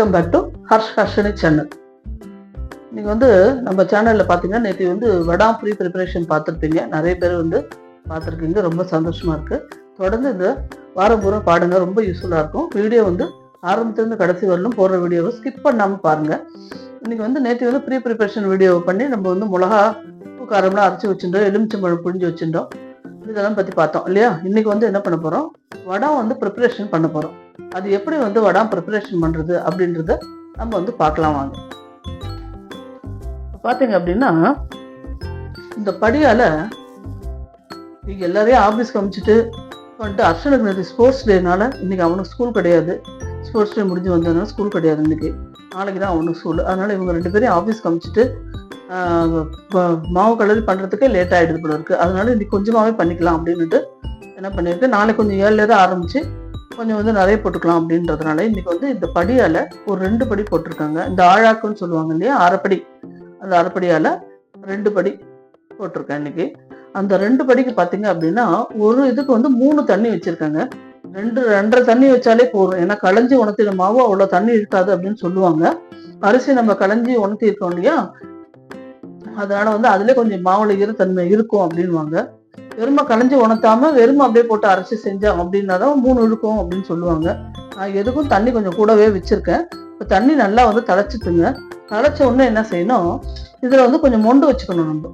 Welcome back to Harsh Harshini channel நீங்கள் வந்து நம்ம சேனலில் பார்த்தீங்கன்னா நேற்று வந்து வடா ப்ரீ ப்ரிப்பரேஷன் பார்த்துருப்பீங்க நிறைய பேர் வந்து பார்த்துருக்கீங்க ரொம்ப சந்தோஷமாக இருக்குது தொடர்ந்து இந்த வாரம் பூரா பாடுங்க. ரொம்ப யூஸ்ஃபுல்லாக இருக்கும். வீடியோ வந்து ஆரம்பத்துலேருந்து கடைசி வரலும் போடுற வீடியோவை ஸ்கிப் பண்ணாமல் பாருங்கள் இன்றைக்கி வந்து நேற்று வந்து ப்ரீ ப்ரிப்பரேஷன் வீடியோ பண்ணி நம்ம வந்து மிளகா உப்பு காரம்லாம் அரைச்சி வச்சுட்டோம் எலுமிச்சம்பழம் புழிஞ்சு வச்சுட்டோம் இதெல்லாம் பற்றி பார்த்தோம். இல்லையா? இன்றைக்கி வந்து என்ன பண்ண போகிறோம் வடம் வந்து ப்ரிப்பரேஷன் பண்ண போகிறோம் அது எப்படி வந்து வடை ப்ரிப்பரேஷன் பண்ணுறது அப்படின்றத நம்ம வந்து பார்க்கலாம் வாங்க. பார்த்தீங்க அப்படின்னா இந்த படியால் நீங்கள் எல்லாரையும் ஆஃபீஸ்க்கு அனுப்பிச்சிட்டு வந்துட்டு அர்ஷனுக்கு நேற்று ஸ்போர்ட்ஸ் டேனால இன்னைக்கு அவனுக்கு ஸ்கூல் கிடையாது. ஸ்போர்ட்ஸ் டே முடிஞ்சு வந்ததுனால ஸ்கூல் கிடையாது இன்னைக்கு. நாளைக்கு தான் அவனுக்கு ஸ்கூல் அதனால இவங்க ரெண்டு பேரையும் ஆஃபீஸ்க்கு அனுப்பிச்சிட்டு ஆஹ், மாவு கலரி பண்ணுறதுக்கே லேட் ஆகிடுது போல இருக்குது அதனால இன்னைக்கு கொஞ்சமாகவே பண்ணிக்கலாம் அப்படின்னுட்டு என்ன பண்ணியிருக்கு நாளைக்கு கொஞ்சம் ஏழுல தான் ஆரம்பிச்சு கொஞ்சம் வந்து நிறைய போட்டுக்கலாம் அப்படின்றதுனால இன்னைக்கு வந்து இந்த படியால ஒரு ரெண்டு படி போட்டிருக்காங்க. இந்த ஆழாக்குன்னு சொல்லுவாங்க இல்லையா? அரைப்படி. அந்த அரைப்படியால ரெண்டு படி போட்டிருக்கேன் இன்னைக்கு. அந்த ரெண்டு படிக்கு பார்த்தீங்க அப்படின்னா ஒரு இதுக்கு வந்து மூணு தண்ணி வச்சிருக்காங்க. ரெண்டு ரெண்டரை தண்ணி வச்சாலே போதும். ஏன்னா களைஞ்சி உணர்த்தின மாவு அவ்வளோ தண்ணி இருக்காது அப்படின்னு சொல்லுவாங்க. அரிசி நம்ம களைஞ்சி உணர்த்தி இருக்கோம் இல்லையா? அதனால வந்து அதுல கொஞ்சம் மாவுல ஈரத்தன்மை இருக்கும் அப்படின்வாங்க வெறுமை களைஞ்சி உணர்த்தாம வெறுமை அப்படியே போட்டு அரைச்சி செஞ்சோம் அப்படின்னா தான் மூணு இழுக்கும் அப்படின்னு சொல்லுவாங்க. நான் எதுக்கும் தண்ணி கொஞ்சம் கூடவே வச்சிருக்கேன். இப்போ தண்ணி நல்லா வந்து தலைச்சிட்டுங்க தலைச்ச உடனே என்ன செய்யணும்? இதுல வந்து கொஞ்சம் மொண்டு வச்சுக்கணும் நம்ம.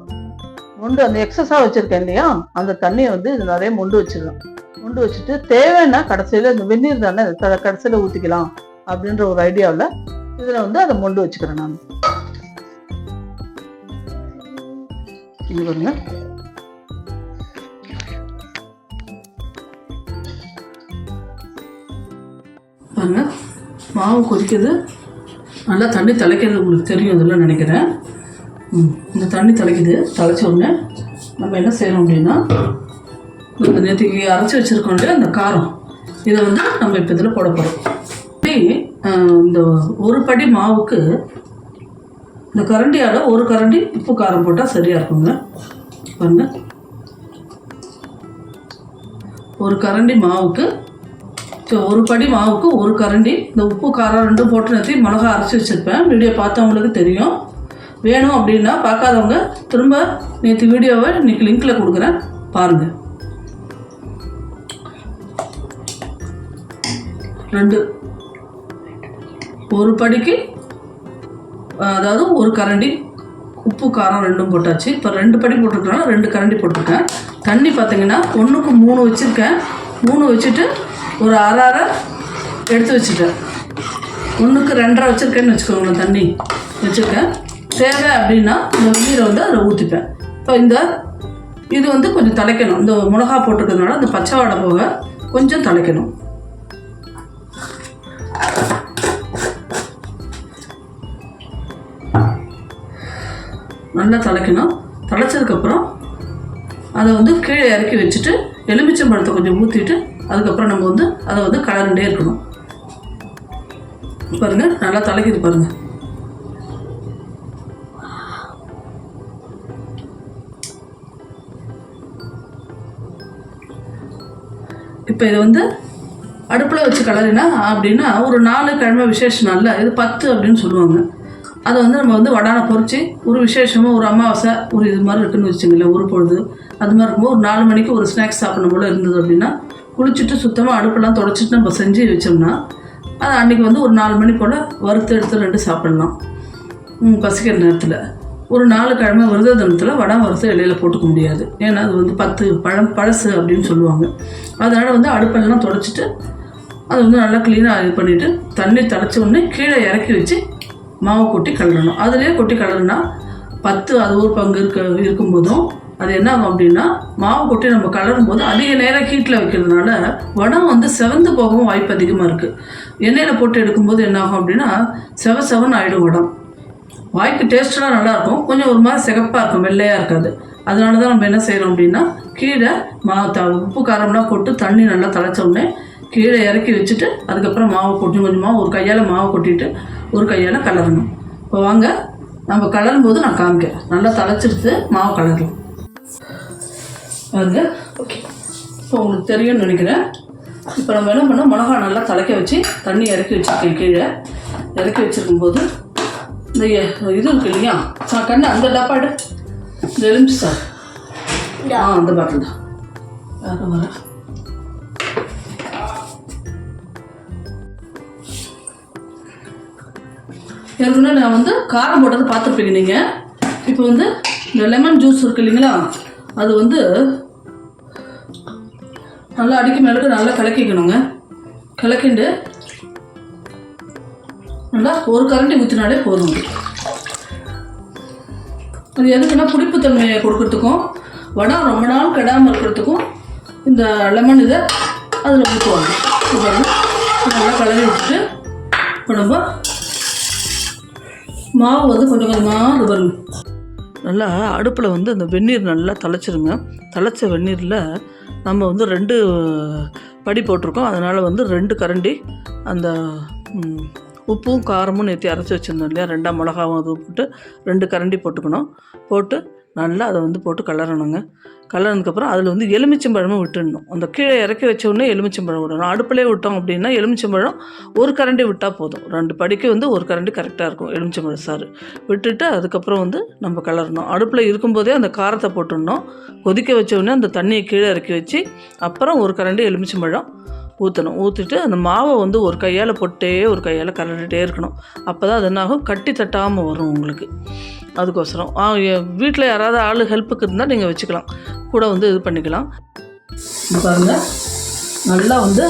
மொண்டு அந்த எக்ஸஸாக வச்சுருக்கேன் இல்லையா? அந்த தண்ணியை வந்து இது நிறைய மொண்டு வச்சிடலாம். மொண்டு வச்சுட்டு தேவைன்னா கடைசியில இந்த வெந்நீர் தானே க- கடைசியில ஊத்திக்கலாம் அப்படின்ற ஒரு ஐடியாவில் இதுல வந்து அதை மொண்டு வச்சுக்கிறேன் நான். இங்க பாருங்க. மாவு கொதிக்குது. நல்லா தண்ணி தலைக்கிறது உங்களுக்கு தெரியும் இதெல்லாம் நினைக்கிறேன். ம், இந்த தண்ணி தலைக்குது தலைச்ச உடனே நம்ம என்ன செய்யணும் அப்படின்னா இந்த நேற்றுக்கு அரைச்சி வச்சுருக்கோம் இல்லையா அந்த காரம் இதை வந்து நம்ம இப்போ இதில் போட போகிறோம் இந்த ஒரு படி மாவுக்கு இந்த கரண்டியால் ஒரு கரண்டி உப்பு காரம் போட்டால் சரியாக இருக்குங்க. பாருங்க. ஒரு கரண்டி மாவுக்கு ஸோ ஒரு படி மாவுக்கு ஒரு கரண்டி இந்த உப்பு காரம் ரெண்டும் போட்டு நிறுத்தி மிளகா அரைச்சி வச்சுருப்பேன். வீடியோ பார்த்தவங்களுக்கு தெரியும். வேணும் அப்படின்னா பார்க்காதவங்க திரும்ப நேற்று வீடியோவை இன்றைக்கி லிங்க்கில் கொடுக்குறேன். பாருங்கள் ரெண்டு. ஒரு படிக்கு அதாவது ஒரு கரண்டி உப்பு காரம் ரெண்டும் போட்டாச்சு. இப்போ ரெண்டு படி போட்டிருக்கிறேன் ரெண்டு கரண்டி போட்டிருக்கேன். தண்ணி பார்த்தீங்கன்னா ஒன்றுக்கு மூணு வச்சுருக்கேன். மூணு வச்சுட்டு ஒரு அரை அரை எடுத்து வச்சுட்டேன். ஒன்றுக்கு ரெண்டரை வச்சுருக்கேன்னு வச்சுக்கோங்களேன் தண்ணி வச்சுருக்கேன். தேவை அப்படின்னா இந்த நீரை வந்து அதில் ஊற்றிப்பேன் இப்போ இந்த இது வந்து கொஞ்சம் தலைக்கணும். இந்த மிளகா போட்டிருக்கிறதுனால இந்த பச்சை வாடை போக கொஞ்சம் தலைக்கணும். நல்லா தலைக்கணும். தலைச்சதுக்கப்புறம் அதை வந்து கீழே இறக்கி வச்சுட்டு எலுமிச்சம்பழத்தை கொஞ்சம் ஊற்றிட்டு அதுக்கப்புறம் நம்ம வந்து அதை வந்து கலந்துட்டே இருக்கணும். பாருங்க நல்லா தலைக்குது பாருங்க. இப்போ இது வந்து அடுப்பில் வச்சு கலரினா அப்படின்னா ஒரு நாலு கிழமை விசேஷ நாளில் இது பத்து அப்படின்னு சொல்லுவாங்க. அதை வந்து நம்ம வந்து வடான பொறிச்சு ஒரு விசேஷமாக ஒரு அமாவாசை ஒரு இது மாதிரி இருக்குன்னு வச்சுங்களேன் ஒரு பொழுது. அது மாதிரி இருக்கும்போது ஒரு நாலு மணிக்கு ஒரு ஸ்நாக்ஸ் சாப்பிடணும் போல இருந்தது அப்படின்னா குளிச்சுட்டு சுத்தமாக அடுப்பெல்லாம் தொடச்சிட்டு நம்ம செஞ்சு வச்சோம்னா அது அன்றைக்கி வந்து ஒரு நாலு மணி போல் வறுத்து எடுத்து ரெண்டு சாப்பிடலாம். பசிக்கிற நேரத்தில். ஒரு நாலு கிழமை விரத தினத்தில் வடை வறுத்து இலையில் போட்டுக்க முடியாது. ஏன்னா அது வந்து பத்து பழம் பழசு அப்படின்னு சொல்லுவாங்க. அதனால் வந்து அடுப்பெல்லாம் தொடச்சிட்டு அது வந்து நல்லா க்ளீனாக இது பண்ணிவிட்டு தண்ணி தலைச்ச உடனே கீழே இறக்கி வச்சு மாவு கொட்டி கலரணும் அதுலேயே கொட்டி கலருனா பத்து அது ஒரு பங்கு இருக்க இருக்கும்போதும் அது என்ன ஆகும் அப்படின்னா மாவு கொட்டி நம்ம கலரும் போது அதிக நேரம் ஹீட்டில் வைக்கிறதுனால வடம் வந்து செவந்து போகவும் வாய்ப்பு அதிகமாக இருக்குது எண்ணெயில் போட்டு எடுக்கும்போது என்ன ஆகும் அப்படின்னா செவ செவன் ஆகிடும் வடம். வாய்க்கு டேஸ்டெலாம் நல்லாயிருக்கும் கொஞ்சம் ஒரு மாதிரி சிகப்பாக இருக்கும் வெள்ளையாக இருக்காது. அதனால தான் நம்ம என்ன செய்கிறோம் அப்படின்னா கீழே மாவு த உப்பு காரம்லாம் போட்டு தண்ணி நல்லா தலைச்சோடனே கீழே இறக்கி வச்சுட்டு அதுக்கப்புறம் மாவு கொட்டி கொஞ்சமாக ஒரு கையால் மாவு கொட்டிட்டு ஒரு கையால் கலரணும். இப்போ வாங்க நம்ம கலரும் போது நான் காமிக்கிறேன். நல்லா தலைச்சிடுத்து மாவு கலரலாம். பாருங்க. ஓகே இப்போ உங்களுக்கு தெரியும்னு நினைக்கிறேன். இப்போ நம்ம என்ன பண்ணோம்? மிளகா நல்லா தலைக்க வச்சு தண்ணி இறக்கி வச்சுருக்கேன் கீழே. இறக்கி வச்சிருக்கும் போது இந்த இது இருக்கு இல்லையா? சா கண்ணு அந்த டப்பாடு இந்த எலுமிச்சு சார். ஆ அந்த பாட்டில் தான். வேறு வர. ஏற்கனவே நான் வந்து காரம் போட்டதை பார்த்துருப்பீங்க நீங்கள் இப்போ வந்து இந்த லெமன் ஜூஸ் இருக்கு இல்லைங்களா? அது வந்து நல்லா அடிக்க மேலுக்கு நல்லா கலக்கிக்கணுங்க. கலக்கிண்டு நல்லா ஒரு கரண்டி ஊற்றினாலே போதும். அது எதுக்குன்னா புளிப்புத்தன்மையை கொடுக்கறதுக்கும் வடம் ரொம்ப நாள் கெடாமல் இருக்கிறதுக்கும் இந்த லெமன் இதை அதில் ஊற்றுவாங்க நல்லா கலரி விட்டுட்டு இப்போ நம்ம மாவு வந்து கொஞ்சம் கொஞ்சமாக அது வரும் நல்லா அடுப்பில் வந்து அந்த வெந்நீர் நல்லா தலைச்சிருங்க தலைச்ச வெந்நீரில் நம்ம வந்து ரெண்டு படி போட்டிருக்கோம். அதனால் வந்து ரெண்டு கரண்டி அந்த உப்பும் காரமும் நேற்றி அரைச்சி வச்சுருந்தோம் இல்லையா? ரெண்டாம் மிளகாவும் அதுவும் போட்டு ரெண்டு கரண்டி போட்டுக்கணும். போட்டு நல்லா அதை வந்து போட்டு கலரணுங்க. கலர்னதுக்கப்புறம் அதில் வந்து எலுமிச்சம்பழமும் விட்டுடணும். அந்த கீழே இறக்கி வச்ச உடனே எலுமிச்சம்பழம் விடணும். அடுப்பிலே விட்டோம் அப்படின்னா எலுமிச்சம்பழம் ஒரு கரண்டி விட்டால் போதும். ரெண்டு படிக்கு வந்து ஒரு கரண்டி கரெக்டாக இருக்கும். எலுமிச்சம்பழம் சாறு. விட்டுட்டு அதுக்கப்புறம் வந்து நம்ம கலரணும். அடுப்பில் இருக்கும்போதே அந்த காரத்தை போட்டுடணும். கொதிக்க வச்ச உடனே அந்த தண்ணியை கீழே இறக்கி வச்சு அப்புறம் ஒரு கரண்டி எலுமிச்சம்பழம் ஊற்றணும் ஊற்றிட்டு அந்த மாவை வந்து ஒரு கையால் போட்டே ஒரு கையால் கலரிட்டே இருக்கணும். அப்போ தான் அது என்னாகும்? கட்டி தட்டாமல் வரும் உங்களுக்கு. அதுக்கோசரம். வீட்டில் யாராவது ஆள் ஹெல்ப்புக்கு இருந்தால் நீங்கள் வச்சுக்கலாம். கூட வந்து இது பண்ணிக்கலாம். பாருங்க. நல்லா வந்து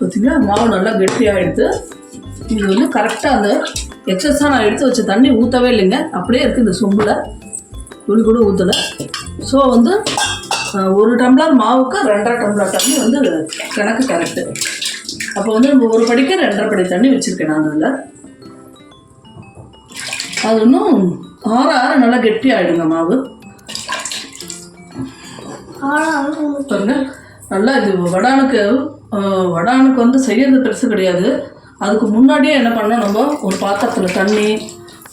பார்த்தீங்களா மாவு நல்லா கெட்டியாகிடுது இது வந்து கரெக்டாக அந்த எக்ஸஸாக நான் எடுத்து வச்ச தண்ணி ஊற்றவே இல்லைங்க. அப்படியே இருக்குது இந்த சொம்பில். துளி கூட ஊற்றலை ஸோ வந்து ஒரு டம்ளர் மாவுக்கு ரெண்டரை டம்ளர் தண்ணி வந்து கணக்கு கரெக்டு அப்போ வந்து நம்ம ஒரு படிக்க ரெண்டரை படி தண்ணி வச்சுருக்கேன் நான் அதில். அது இன்னும் ஆற ஆற நல்லா கெட்டி ஆகிடுங்க மாவு. பாருங்க நல்லா இது வடானுக்கு வடானுக்கு வந்து செய்யறது பெருசு கிடையாது. அதுக்கு முன்னாடியே என்ன பண்ணோம் நம்ம? ஒரு பாத்திரத்தில் தண்ணி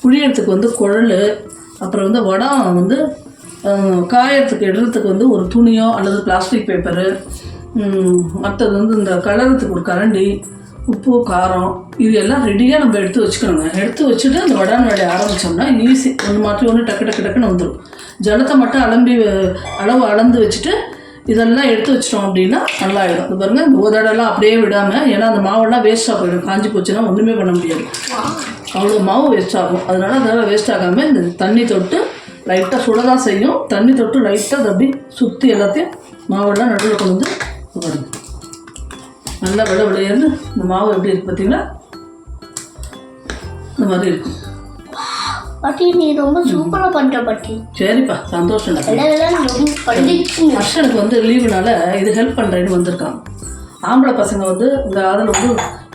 புழியறதுக்கு வந்து குழல் அப்புறம் வந்து வடம் வந்து காயறதுக்கு இடுறதுக்கு வந்து ஒரு துணியோ அல்லது பிளாஸ்டிக் பேப்பரு மற்றது வந்து இந்த கலரத்துக்கு ஒரு கரண்டி உப்பு காரம் இது எல்லாம் ரெடியாக நம்ம எடுத்து வச்சுக்கணுங்க. எடுத்து வச்சுட்டு அந்த வடான் வேலையை ஆரம்பித்தோம்னா ஈஸி ஒன்று மாற்றி ஒன்று டக்கு டக்கு டக்குன்னு வந்துடும் ஜலத்தை மட்டும் அலம்பி அளவு அளந்து வச்சுட்டு இதெல்லாம் எடுத்து வச்சிட்டோம் அப்படின்னா நல்லா ஆயிடும் இது பாருங்கள் இந்த ஓதடெல்லாம் அப்படியே விடாமல் ஏன்னா அந்த மாவெல்லாம் வேஸ்ட்டாக போயிடும். காஞ்சி போச்சுன்னா ஒன்றுமே பண்ண முடியாது. அவ்வளோ மாவு வேஸ்ட் ஆகும். அதனால அதெல்லாம் வேஸ்ட் ஆகாமல் இந்த தண்ணி தொட்டு லைட்டாக சுட தான் செய்யும். தண்ணி தொட்டு லைட்டாக அதை அப்படி சுற்றி எல்லாத்தையும் மாவெல்லாம் நடுவில் கொண்டு வந்து நல்லா விட விளையாந்து இந்த மாவு எப்படி இருக்கு பார்த்தீங்களா இந்த மாதிரி இருக்கும். பாட்டி நீ ரொம்ப சூப்பரா பண்ற பாட்டி. சரிப்பா பண்ணிச்சு ஹர்ஷனுக்கு வந்து லீவுனால இது ஹெல்ப் பண்ணுறேன்னு வந்திருக்கான். ஆம்பளை பசங்க வந்து இந்த அதில் வந்து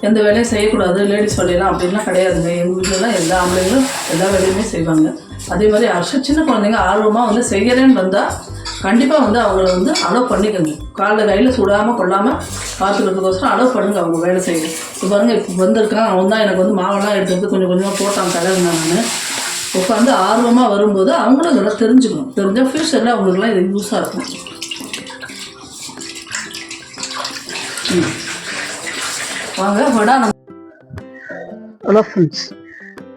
எந்த வேலையும் செய்யக்கூடாது லேடிஸ் வேலையெல்லாம் அப்படின்லாம் கிடையாதுங்க. எங்கள் வீட்டிலலாம் எல்லா ஆம்பளைங்களும் எல்லா வேலையுமே செய்வாங்க. அதே மாதிரி அரசு சின்ன குழந்தைங்க ஆர்வமாக வந்து செய்கிறேன்னு வந்தால் கண்டிப்பாக வந்து அவங்கள வந்து அலோவ் பண்ணிக்கோங்க. காலில் கையில் சுடாமல் கொள்ளாமல் பார்த்துக்கிறதுக்கோசரம் அலோவ் பண்ணுங்க அவங்க வேலை செய்யணும் இப்போ பாருங்கள் இப்போ வந்திருக்கான் அவன் தான் எனக்கு வந்து மாவெல்லாம் எடுத்து கொஞ்சம் கொஞ்சமாக போட்டான் கலருங்க நான். உட்காந்து ஆர்வமாக வரும்போது அவங்களும் இதெல்லாம் தெரிஞ்சுக்கணும். தெரிஞ்சால் ஃப்யூச்சரில் அவங்களுக்குலாம் இது யூஸாக இருக்கும். ம். வாங்க வடா ஹலோ ஃப்ரெண்ட்ஸ்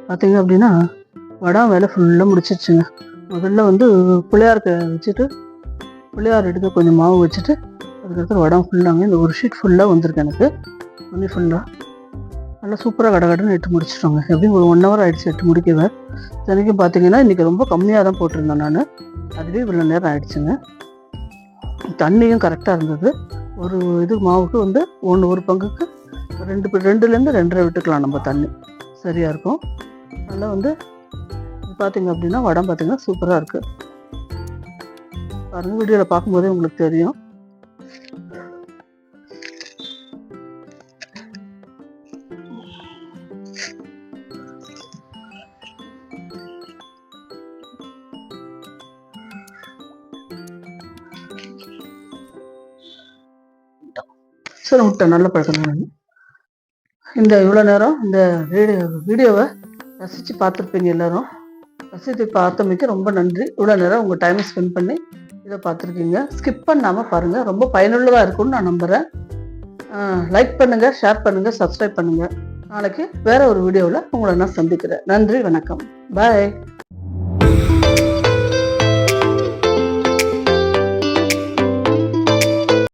பார்த்தீங்க அப்படின்னா வடா வேலை ஃபுல்லாக முடிச்சிருச்சுங்க. முதல்ல வந்து பிள்ளையாருக்கு வச்சுட்டு பிள்ளையார் எடுத்து கொஞ்சம் மாவு வச்சுட்டு அதுக்கப்புறம் வடம் ஃபுல்லாங்க இந்த ஒரு ஷீட் ஃபுல்லாக வந்திருக்கு எனக்கு. துணி ஃபுல்லாக நல்லா சூப்பராக கடகடன்னு எட்டு முடிச்சிட்டோங்க. எப்படியும் ஒரு ஒன் ஹவர் ஆகிடுச்சு எட்டு முடிக்கவே. இத்தனைக்கும் பார்த்தீங்கன்னா இன்றைக்கி ரொம்ப கம்மியாக தான் போட்டிருந்தேன் நான். அதுவே இவ்வளோ நேரம் ஆகிடுச்சுங்க தண்ணியும் கரெக்டாக இருந்தது. ஒரு இது மாவுக்கு வந்து ஒன்று ஒரு பங்குக்கு ரெண்டு ரெண்டுலேருந்து ரெண்டரை விட்டுக்கலாம் நம்ம தண்ணி. சரியாக இருக்கும். நல்லா வந்து பார்த்தீங்க அப்படின்னா வடம் பார்த்தீங்கன்னா சூப்பராக இருக்குது பாருங்கள் வீடியோவில் பார்க்கும்போதே உங்களுக்கு தெரியும். சரி விட்டேன் நல்ல பழக்கம் தான். இந்த இவ்வளோ நேரம் இந்த வீடியோ வீடியோவை ரசித்து பார்த்துருப்பீங்க எல்லாரும். ரசித்து பார்த்தமைக்கு ரொம்ப நன்றி. இவ்வளோ நேரம் உங்கள் டைமை ஸ்பெண்ட் பண்ணி இதை பார்த்துருக்கீங்க. ஸ்கிப் பண்ணாமல் பாருங்கள் ரொம்ப பயனுள்ளதாக இருக்கும்னு நான் நம்புகிறேன் லைக் பண்ணுங்கள் ஷேர் பண்ணுங்கள் சப்ஸ்கிரைப் பண்ணுங்கள் நாளைக்கு வேறு ஒரு வீடியோவில் உங்களை நான் சந்திக்கிறேன். நன்றி வணக்கம். பாய்